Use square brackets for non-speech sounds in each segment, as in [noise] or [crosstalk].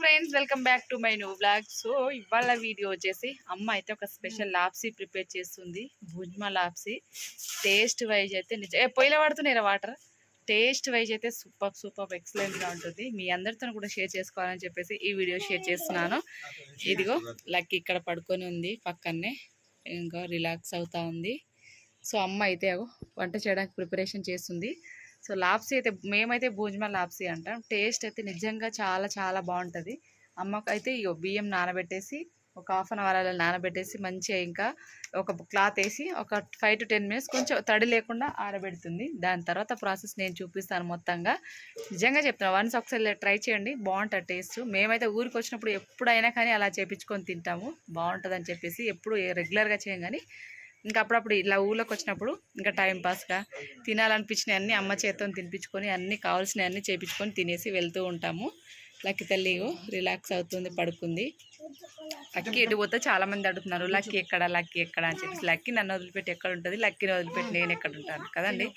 Friends welcome back to my new blog so ఇవాళ video వచ్చేసి అమ్మ అయితే ఒక స్పెషల్ లాప్సీ ప్రిపేర్ చేస్తుంది. భుజ్మా లాప్సీ. టేస్ట్ వైజ్ అయితే నిజ పొయ్యిలో పడుతున్నాయి వాటర్ టేస్ట్ వైజ్ అయితే సూపర్ సూపర్ ఎక్సలెంట్గా ఉంటుంది. మీ అందరితో కూడా షేర్ చేసుకోవాలని చెప్పేసి ఈ వీడియో షేర్ చేస్తున్నాను. ఇదిగో లక్కీ ఇక్కడ పడుకొని ఉంది పక్కనే ఇంకా రిలాక్స్ అవుతా ఉంది. సో అమ్మ అయితే వంట చేయడానికి ప్రిపరేషన్ చేస్తుంది. సో లాప్సీ అయితే మేమైతే భోజమా లాప్సీ అంటాం. టేస్ట్ అయితే నిజంగా చాలా చాలా బాగుంటుంది. అమ్మకు అయితే ఇగో బియ్యం నానబెట్టేసి ఒక హాఫ్ అన్ అవర్ అలా నానబెట్టేసి మంచిగా ఇంకా ఒక క్లాత్ వేసి ఒక ఫైవ్ టు టెన్ మినిట్స్ కొంచెం తడి లేకుండా ఆరబెడుతుంది. దాని తర్వాత ప్రాసెస్ నేను చూపిస్తాను మొత్తంగా. నిజంగా చెప్తాను వన్స్ ఒకసారి ట్రై చేయండి. బాగుంటుంది టేస్ట్. మేమైతే ఊరికి వచ్చినప్పుడు ఎప్పుడైనా కానీ అలా చేపించుకొని తింటాము. బాగుంటుందని చెప్పేసి ఎప్పుడు రెగ్యులర్గా చేయం కానీ ఇంకా అప్పుడప్పుడు ఇలా ఊళ్ళోకి వచ్చినప్పుడు ఇంకా టైం పాస్గా తినాలనిపించినవి అన్నీ అమ్మ చేత్తో తినిపించుకొని అన్నీ కావాల్సినవి అన్నీ చేపించుకొని తినేసి వెళ్తూ ఉంటాము. లక్కి తల్లి ఇగో రిలాక్స్ అవుతుంది పడుకుంది. లక్కీ ఎటు పోతే చాలామంది అడుగుతున్నారు లక్కీ ఎక్కడ లక్కీ ఎక్కడ అని చెప్పేసి. లక్కీ నన్ను వదిలిపెట్టి ఎక్కడ ఉంటుంది? లక్కీని వదిలిపెట్టి నేను ఎక్కడ ఉంటాను? కదండి?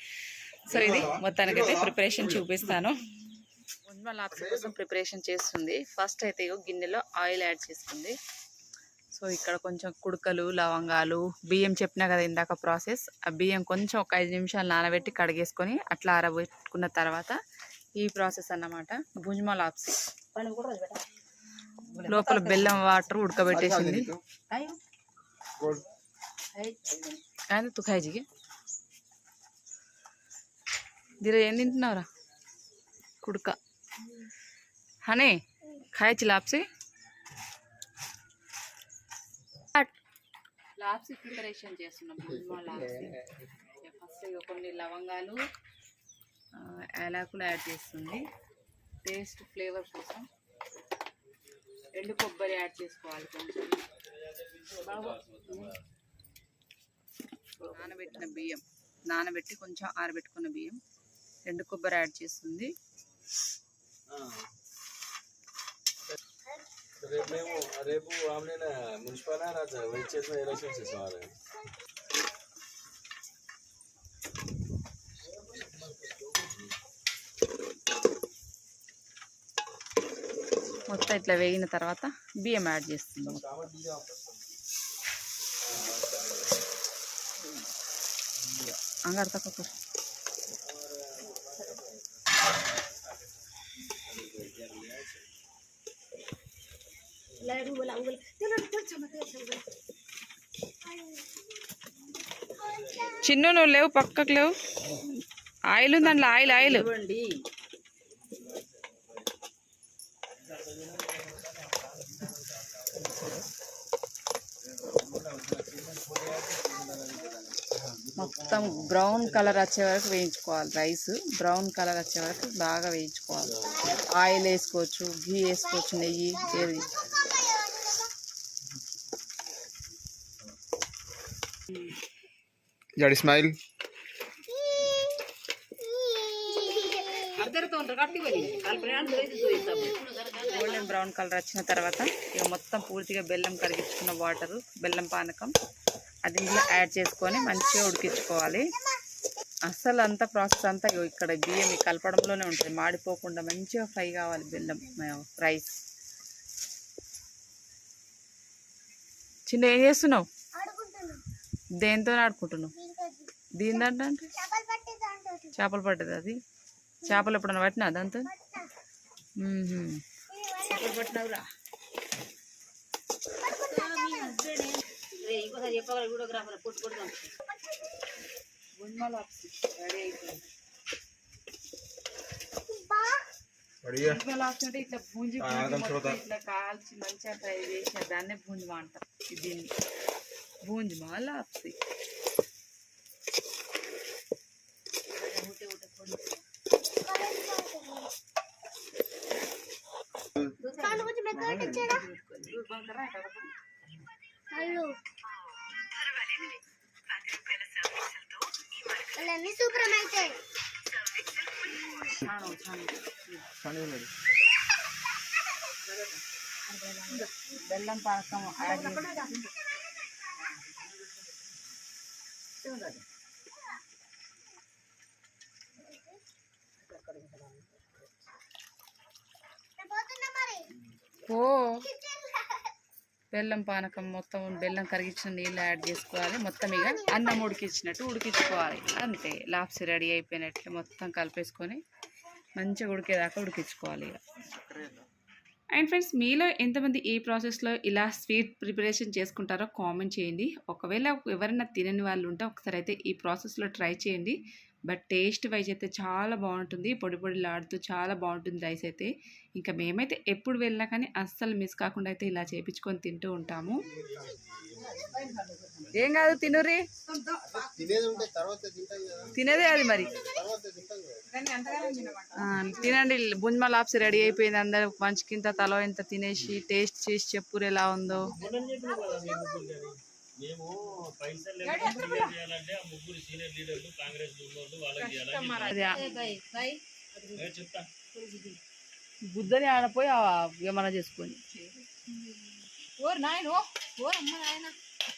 సో ఇది మొత్తానికైతే ప్రిపరేషన్ చూపిస్తాను. ఉజ్మా లాప్సీ కోసం ప్రిపరేషన్ చేస్తుంది. ఫస్ట్ అయితే గిన్నెలో ఆయిల్ యాడ్ చేసుకుంది. సో ఇక్కడ కొంచెం కుడకలు లవంగాలు బియ్యం చెప్పినా కదా ఇందాక ప్రాసెస్. ఆ బియ్యం కొంచెం ఒక ఐదు నిమిషాలు నానబెట్టి కడిగేసుకొని అట్లా ఆరబెట్టుకున్న తర్వాత ఈ ప్రాసెస్ అన్నమాట. భుజ్మా లాప్సీ లోపల బెల్లం వాటర్ ఉడకబెట్టేసింది. కానీ తు ఖాయిజీకి దీని ఏం తింటున్నావురా? కుడక. హనీ ఖాయచి లాప్సీ లాప్సీ ప్రిపరేషన్ చేస్తున్నాం. లాప్సీ [laughs] ఫస్ట్ ఇక కొన్ని లవంగాలు యాలకులు యాడ్ చేస్తుంది. టేస్ట్ ఫ్లేవర్ కోసం ఎండు కొబ్బరి యాడ్ చేసుకోవాలి కొంచెం. నానబెట్టిన బియ్యం. నానబెట్టి కొంచెం ఆరబెట్టుకున్న బియ్యం. ఎండు కొబ్బరి యాడ్ చేస్తుంది. రేపు మేము రేపు ఆమె మున్సిపల్ రాజా వెయిట్ చేసిన ఎలక్షన్స్ ఇస్తాం మొత్తం ఇట్లా వేగిన తర్వాత బియ్యం యాడ్ చేస్తుంది అంగారు తక్కువ చిన్ను నువ్వు లేవు పక్కకు లేవు ఆయిల్ ఉంది అందులో ఆయిల్ ఆయిల్ మొత్తం బ్రౌన్ కలర్ వచ్చే వరకు వేయించుకోవాలి రైస్. బ్రౌన్ కలర్ వచ్చే వరకు బాగా వేయించుకోవాలి. ఆయిల్ వేసుకోవచ్చు ఘీ వేసుకోవచ్చు నెయ్యి ఏది Jadi smile. Golden brown colour వచ్చిన తర్వాత ఇక మొత్తం పూర్తిగా బెల్లం కరిగించుకున్న వాటర్ బెల్లం పానకం అది ఇందులో యాడ్ చేసుకొని మంచిగా ఉడికించుకోవాలి. అసలు అంతా ప్రాసెస్ అంతా ఇగో ఇక్కడ బియ్యం కలపడంలోనే ఉంటుంది. మాడిపోకుండా మంచిగా ఫ్రై కావాలి బెల్లం రైస్ చిన్న ఏం చేస్తున్నావు? దేంతో ఆడుకుంటున్నావు? దీని దాంట్లో అంటే? చేపలు పట్టేది అది? చేపలు ఎప్పుడన్నా పట్టినా దాంతో? చేపలు పట్టినవురా. ఇట్లా భూంజి ఇట్లా కాల్చి మంచిగా ట్రై చేసిన దాన్నే భూంజి అంటారు దీన్ని. భూంజ్మా లాప్సీ అన్నీ సూపర్ అయితే బెల్లం పాకం ఓ. బెల్లం పానకం మొత్తం బెల్లం కరిగించిన నీళ్ళు యాడ్ చేసుకోవాలి. మొత్తం ఇక అన్నం ఉడికించినట్టు ఉడికించుకోవాలి. అంతే. లాప్సీ రెడీ అయిపోయినట్లు మొత్తం కలిపేసుకొని మంచిగా ఉడికేదాకా ఉడికించుకోవాలి ఇక. అండ్ ఫ్రెండ్స్ మీలో ఎంతమంది ఈ ప్రాసెస్లో ఇలా స్వీట్ ప్రిపరేషన్ చేసుకుంటారో కామెంట్ చేయండి. ఒకవేళ ఎవరైనా తినని వాళ్ళు ఉంటే ఒకసారి అయితే ఈ ప్రాసెస్లో ట్రై చేయండి. బట్ టేస్ట్ వైజ్ అయితే చాలా బాగుంటుంది. పొడి పొడిలాడుతూ చాలా బాగుంటుంది రైస్ అయితే. ఇంకా మేమైతే ఎప్పుడు వెళ్ళినా కానీ అస్సలు మిస్ కాకుండా అయితే ఇలా చేపించుకొని తింటూ ఉంటాము. ఏం కాదు తినుర్రి. తినేదే అది మరి. తినండి బుంజ్మా లాప్స్ రెడీ అయిపోయింది అందరు. మంచికింత తలో ఇంత తినేసి టేస్ట్ చేసి చెప్పురు ఎలా ఉందో. మేము పైసలు లేకుండా క్లియర్ చేయాలంటే ఆ ముగ్గురు సీనియర్ లీడర్లు కాంగ్రెస్ ఉన్నోళ్ళు వాళ్ళకి చేయాలని అది నేను చెప్తా బుద్ధని ఆడపోయి ఆ ఏమన్నా చేసుకొని ఓర్ నాయన ఓర్ అమ్మ నాయన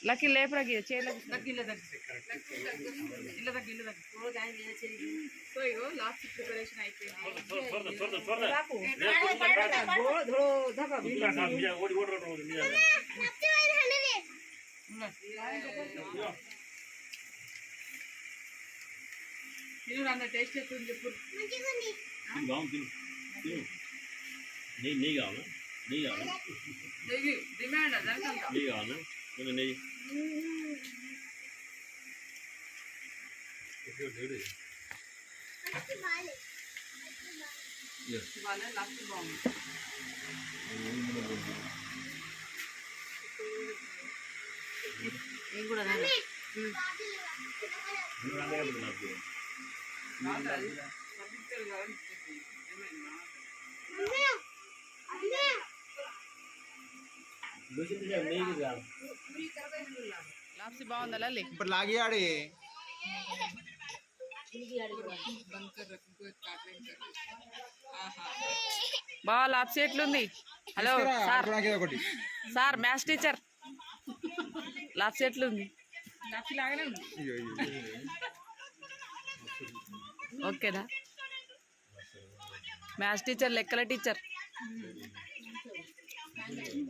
లక్కీ లేపురా చేయలేదు సో ఇగో లాస్ట్ ప్రిపరేషన్ అయిపోయింది ఓడి ఓడి ఓడి తిను అన్న టేస్ట్ ఎట్లుంది చెప్పు. నెయ్యి నెయ్యి కావాలా? నెయ్యి కావాలా? నెయ్యి డిమాండ్ నెయ్యి కావాలా? కొంచెం నెయ్యి? వాళ్ళ లాస్ట్ బాగుంది. నేను కూడా లాప్సీ బాగుందా లల్లి ఇప్పుడు లాగి ఆడి. బాగా లాప్సీ ఎట్లుంది hello sir. Sir maths teacher. Lapsi ఎట్లుంది అయ్యో, అయ్యో. ఓకేనా? మ్యాథ్స్ టీచర్ లెక్కల టీచర్.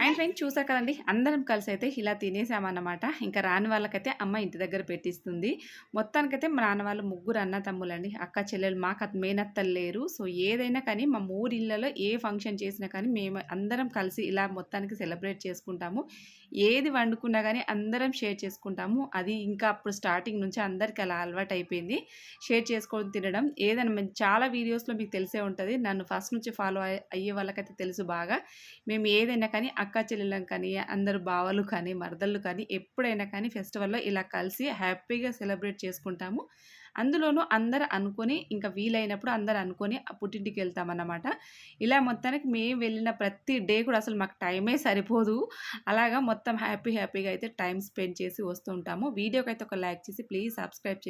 అండ్ ఫ్రెండ్స్ చూసా కదండి అందరం కలిసి అయితే ఇలా తినేసామన్నమాట. ఇంకా రాని వాళ్ళకైతే అమ్మ ఇంటి దగ్గర పెట్టిస్తుంది. మొత్తానికైతే మా నాన్న వాళ్ళు ముగ్గురు అన్న తమ్ములండి అక్క చెల్లెలు మాకు అత మేనత్తలు లేరు. సో ఏదైనా కానీ మా ఊరిళ్ళలో ఏ ఫంక్షన్ చేసినా కానీ మేము అందరం కలిసి ఇలా మొత్తానికి సెలబ్రేట్ చేసుకుంటాము. ఏది వండుకున్నా కానీ అందరం షేర్ చేసుకుంటాము. అది ఇంకా అప్పుడు స్టార్టింగ్ నుంచి అందరికి అలా అలవాటు అయిపోయింది షేర్ చేసుకొని తినడం ఏదైనా చాలా వీడియోస్లో మీకు తెలిసే ఉంటుంది. నన్ను ఫస్ట్ నుంచి ఫాలో అయ్యే వాళ్ళకైతే తెలుసు బాగా. మేము ఏదైనా కానీ అక్క చెల్లెలం కానీ అందరు బావలు కానీ మరదళ్ళు కానీ ఎప్పుడైనా కానీ ఫెస్టివల్లో ఇలా కలిసి హ్యాపీగా సెలబ్రేట్ చేసుకుంటాము. అందులోనూ అందరు అనుకొని ఇంకా వీలైనప్పుడు అందరు అనుకొని ఆ పుట్టింటికి వెళ్తామన్నమాట. ఇలా మొత్తానికి మేము వెళ్ళిన ప్రతి డే కూడా అసలు మాకు టైమే సరిపోదు. అలాగా మొత్తం హ్యాపీ హ్యాపీగా అయితే టైం స్పెండ్ చేసి వస్తుంటాము వీడియోకి అయితే ఒక లైక్ చేసి ప్లీజ్ సబ్స్క్రైబ్